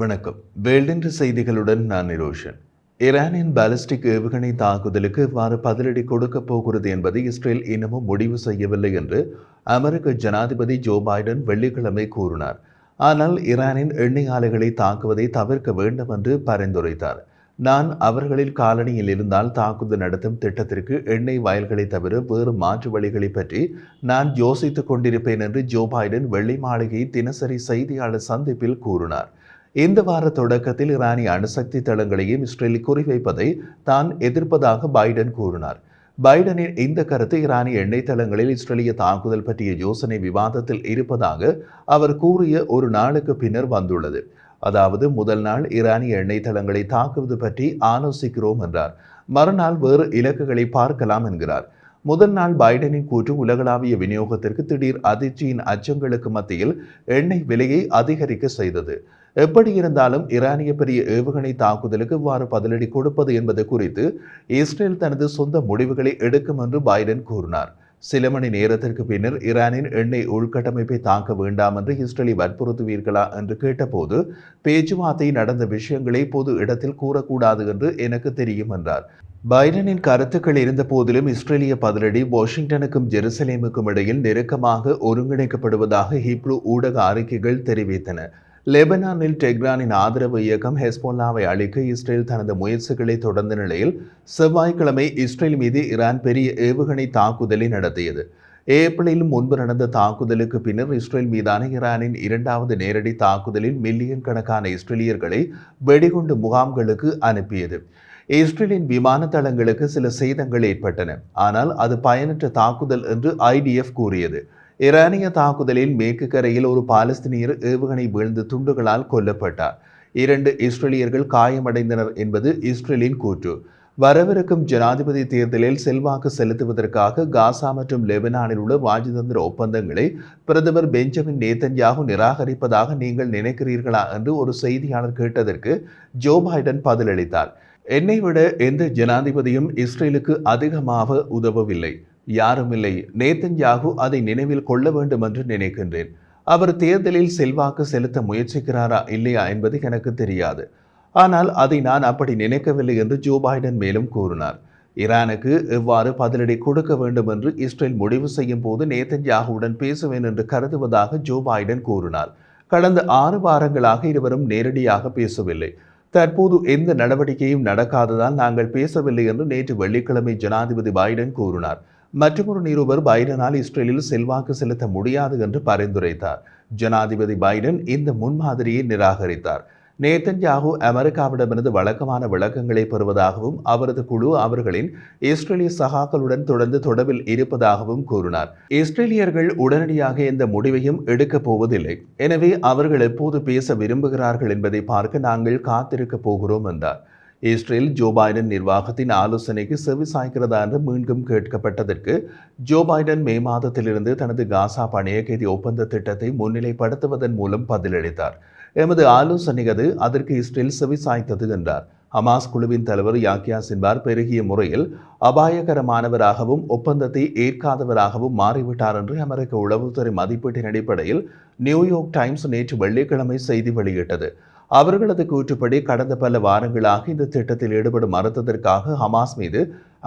வணக்கம். வேல்டின்ற செய்திகளுடன் நான் நிரோஷன். ஈரானின் பாலிஸ்டிக் ஏவுகணை தாக்குதலுக்கு எவ்வாறு பதிலடி கொடுக்கப் போகிறது என்பதை இஸ்ரேல் இன்னமும் முடிவு செய்யவில்லை என்று அமெரிக்க ஜனாதிபதி ஜோ பைடன் வெள்ளிக்கிழமை கூறினார். ஆனால் ஈரானின் எண்ணெய் ஆலைகளை தாக்குவதை தவிர்க்க வேண்டும் என்று பரிந்துரைத்தார். நான் அவர்களில் காலனியில் இருந்தால் தாக்குதல் நடத்தும் திட்டத்திற்கு எண்ணெய் வயல்களை தவிர வேறு மாற்று வழிகளை பற்றி நான் யோசித்துக் கொண்டிருப்பேன் என்று ஜோ பைடன் வெள்ளை மாளிகை தினசரி செய்தியாளர் சந்திப்பில் கூறினார். இந்த வார தொடக்கத்தில் ஈரானிய அணுசக்தி தளங்களையும் இஸ்ரேல் குறிவைப்பதை தான் எதிர்ப்பதாக பைடன் கூறினார். பைடனின் இந்த கருத்து ஈரானிய எண்ணெய் தளங்களில் இஸ்ரேலிய தாக்குதல் பற்றிய யோசனை விவாதத்தில் இருப்பதாக அவர் கூறிய ஒரு நாளுக்கு பின்னர் வந்துள்ளது. அதாவது முதல் நாள் ஈரானிய எண்ணெய் தளங்களை தாக்குவது பற்றி ஆலோசிக்கிறோம் என்றார். மறுநாள் வேறு இலக்குகளை பார்க்கலாம் என்கிறார். முதல் நாள் பைடனின் கூற்று உலகளாவிய விநியோகத்திற்கு திடீர் அதிர்ச்சியின் அச்சங்களுக்கு மத்தியில் எண்ணெய் விலையை அதிகரிக்க செய்தது. எப்படி இருந்தாலும் ஈரானிய பெரிய ஏவுகணை தாக்குதலுக்கு இவ்வாறு பதிலடி கொடுப்பது என்பது குறித்து இஸ்ரேல் தனது சொந்த முடிவுகளை எடுக்கும் என்று பைடன் கூறினார். சில மணி நேரத்திற்கு பின்னர் ஈரானின் எண்ணெய் உள்கட்டமைப்பை தாக்க வேண்டாம் என்று இஸ்ரேலை வற்புறுத்துவீர்களா என்று கேட்டபோது பேச்சுவார்த்தை நடந்த விஷயங்களை பொது இடத்தில் கூறக்கூடாது என்று எனக்கு தெரியும் என்றார். பைடனின் கருத்துக்கள் இருந்த போதிலும் இஸ்ரேலிய பதிலடி வாஷிங்டனுக்கும் ஜெருசலேமுக்கும் இடையில் நெருக்கமாக ஒருங்கிணைக்கப்படுவதாக ஹிப்ரு ஊடக அறிக்கைகள் தெரிவித்தன. லெபனானில் டெக்ரானின் ஆதரவு இயக்கம் ஹெஸ்போல்லாவை அழிக்க இஸ்ரேல் தனது முயற்சிகளை தொடர்ந்த நிலையில் செவ்வாய்க்கிழமை இஸ்ரேல் மீது ஈரான் பெரிய ஏவுகணை தாக்குதலை நடத்தியது. ஏப்ரலில் முன்பு நடந்த தாக்குதலுக்கு பின்னர் இஸ்ரேல் மீதான ஈரானின் இரண்டாவது நேரடி தாக்குதலில் மில்லியன் கணக்கான இஸ்ரேலியர்களை வெடிகுண்டு முகாம்களுக்கு அனுப்பியது. இஸ்ரேலின் விமான தளங்களுக்கு சில சேதங்கள் ஏற்பட்டன. ஆனால் அது பயனற்ற தாக்குதல் என்று ஐடிஎஃப் கூறியது. ஈரானிய தாக்குதலில் மேற்கு கரையில் ஒரு பாலஸ்தீனியர் ஏவுகணை வீழ்ந்து துண்டுகளால் கொல்லப்பட்டார் இரண்டு இஸ்ரேலியர்கள் காயமடைந்தனர் என்பது இஸ்ரேலின் கூற்று வரவிருக்கும் ஜனாதிபதி தேர்தலில் செல்வாக்கு செலுத்துவதற்காக காசா மற்றும் லெபனானில் உள்ள ராஜதந்திர ஒப்பந்தங்களை பிரதமர் பெஞ்சமின் நேத்தன்யாகு நிராகரிப்பதாக நீங்கள் நினைக்கிறீர்களா என்று ஒரு செய்தியாளர் கேட்டதற்கு ஜோ பைடன் பதிலளித்தார் என்னை விட எந்த ஜனாதிபதியும் இஸ்ரேலுக்கு அதிகமாக உதவவில்லை யாரும் இல்லை நேத்தன்யாகு அதை நினைவில் கொள்ள வேண்டும் என்று நினைக்கின்றேன். அவர் தேர்தலில் செல்வாக்கு செலுத்த முயற்சிக்கிறாரா இல்லையா என்பது எனக்கு தெரியாது. ஆனால் அதை நான் அப்படி நினைக்கவில்லை என்று ஜோ பைடன் மேலும் கூறினார். ஈரானுக்கு எவ்வாறு பதிலடி கொடுக்க வேண்டும் என்று இஸ்ரேல் முடிவு செய்யும் போது நேத்தன்யாகுவுடன் பேசுவேன் என்று கருதுவதாக ஜோ பைடன் கூறினார். கடந்த ஆறு வாரங்களாக இருவரும் நேரடியாக பேசவில்லை. தற்போது எந்த நடவடிக்கையும் நடக்காததால் நாங்கள் பேசவில்லை என்று நேற்று வெள்ளிக்கிழமை ஜனாதிபதி பைடன் கூறினார். மற்றொரு நிருபர் பைடனால் இஸ்ரேலில் செல்வாக்கு செலுத்த முடியாது என்று பரிந்துரைத்தார். ஜனாதிபதி பைடன் இந்த முன்மாதிரியை நிராகரித்தார். நேத்தன்யாகு அமெரிக்காவிடமிருந்து வழக்கமான விளக்கங்களை பெறுவதாகவும் அவரது குழு அவர்களின் இஸ்ரேலிய சகாக்களுடன் தொடர்ந்து தொடர்பில் இருப்பதாகவும் கூறினார். இஸ்ரேலியர்கள் உடனடியாக எந்த முடிவையும் எடுக்கப் போவதில்லை. எனவே அவர்கள் எப்போது பேச விரும்புகிறார்கள் என்பதை பார்க்க நாங்கள் காத்திருக்கப் போகிறோம் என்றார். இஸ்ரேல் ஜோ பைடன் நிர்வாகத்தின் ஆலோசனைக்கு செவி சாய்க்கிறதா என்று மீண்டும் கேட்கப்பட்டதற்கு ஜோ பைடன் மே மாதத்திலிருந்து தனது காசா பணைய ஒப்பந்த திட்டத்தை முன்னிலைப்படுத்துவதன் மூலம் பதிலளித்தார். எமது ஆலோசனை அது அதற்கு இஸ்ரேல் செவி சாய்த்தது என்றார். ஹமாஸ் குழுவின் தலைவர் யாக்கியா சின்பார் பெருகிய முறையில் அபாயகரமானவராகவும் ஒப்பந்தத்தை ஏற்காதவராகவும் மாறிவிட்டார் என்று அமெரிக்க உளவுத்துறை மதிப்பீட்டின் அடிப்படையில் நியூயார்க் டைம்ஸ் நேற்று வெள்ளிக்கிழமை செய்தி வெளியிட்டது. அவர்களது கூற்றுப்படி கடந்த பல வாரங்களாக இந்த திட்டத்தில் ஈடுபட மறுத்ததற்காக ஹமாஸ் மீது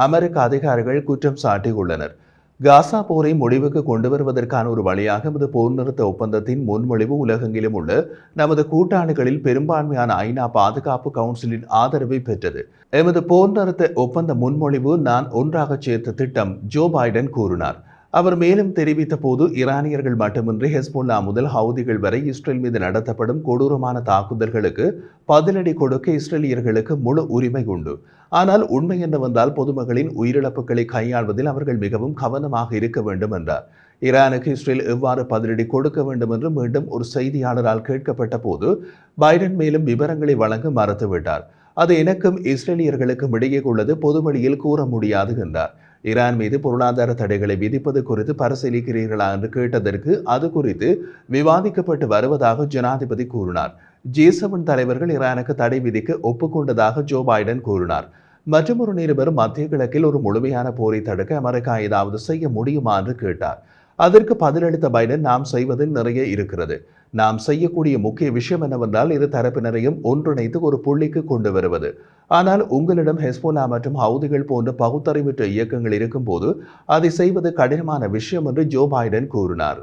அமெரிக்க அதிகாரிகள் குற்றம் சாட்டியுள்ளனர். காசா போரை முடிவுக்கு கொண்டு வருவதற்கான ஒரு வழியாக நமது போர் நிறுத்த ஒப்பந்தத்தின் முன்மொழிவு உலகெங்கிலும் உள்ள நமது கூட்டாளிகளில் பெரும்பான்மையான ஐநா பாதுகாப்பு கவுன்சிலின் ஆதரவை பெற்றது. எமது போர் நிறுத்த ஒப்பந்த முன்மொழிவு நான் ஒன்றாக சேர்த்த திட்டம் ஜோ பைடன் கூறினார். அவர் மேலும் தெரிவித்த போது ஈரானியர்கள் மட்டுமின்றி ஹெஸ்போல்லா முதல் ஹவுதிகள் வரை இஸ்ரேல் மீது நடத்தப்படும் கொடூரமான தாக்குதல்களுக்கு பதிலடி கொடுக்க இஸ்ரேலியர்களுக்கு முழு உரிமை உண்டு. ஆனால் உண்மை என்னவென்றால் பொதுமக்களின் உயிரிழப்புகளை கையாள்வதில் அவர்கள் மிகவும் கவனமாக இருக்க வேண்டும் என்றார். ஈரானுக்கு இஸ்ரேல் எவ்வாறு பதிலடி கொடுக்க வேண்டும் என்று மீண்டும் ஒரு செய்தியாளரால் கேட்கப்பட்ட போது பைடன் மேலும் விவரங்களை வழங்க மறுத்துவிட்டார். அது எனக்கும் இஸ்ரேலியர்களுக்கும் இடையே உள்ளது பொதுவழியில் கூற முடியாது என்றார். ஈரான் மீது பொருளாதார தடைகளை விதிப்பது குறித்து பரிசீலிக்கிறீர்களா என்று கேட்டதற்கு அது குறித்து விவாதிக்கப்பட்டு வருவதாக ஜனாதிபதி கூறினார். ஜி செவன் தலைவர்கள் ஈரானுக்கு தடை விதிக்க ஒப்புக்கொண்டதாக ஜோ பைடன் கூறினார். மற்றொரு நிருபர் மத்திய கிழக்கில் ஒரு முழுமையான போரை தடுக்க அமெரிக்கா ஏதாவது செய்ய முடியுமா என்று கேட்டார். அதற்கு பதிலளித்த பைடன் நாம் செய்வதில் நிறைய இருக்கிறது. நாம் செய்யக்கூடிய முக்கிய விஷயம் என்னவென்றால் இரு தரப்பினரையும் ஒன்றிணைத்து ஒரு புள்ளிக்கு கொண்டு வருவது. ஆனால் உங்களிடம் ஹெஸ்போலா மற்றும் ஹவுதிகள் போன்ற பகுத்தறிவற்ற இயக்கங்கள் இருக்கும்போது அதை செய்வது கடினமான விஷயம் என்று ஜோ பைடன் கூறினார்.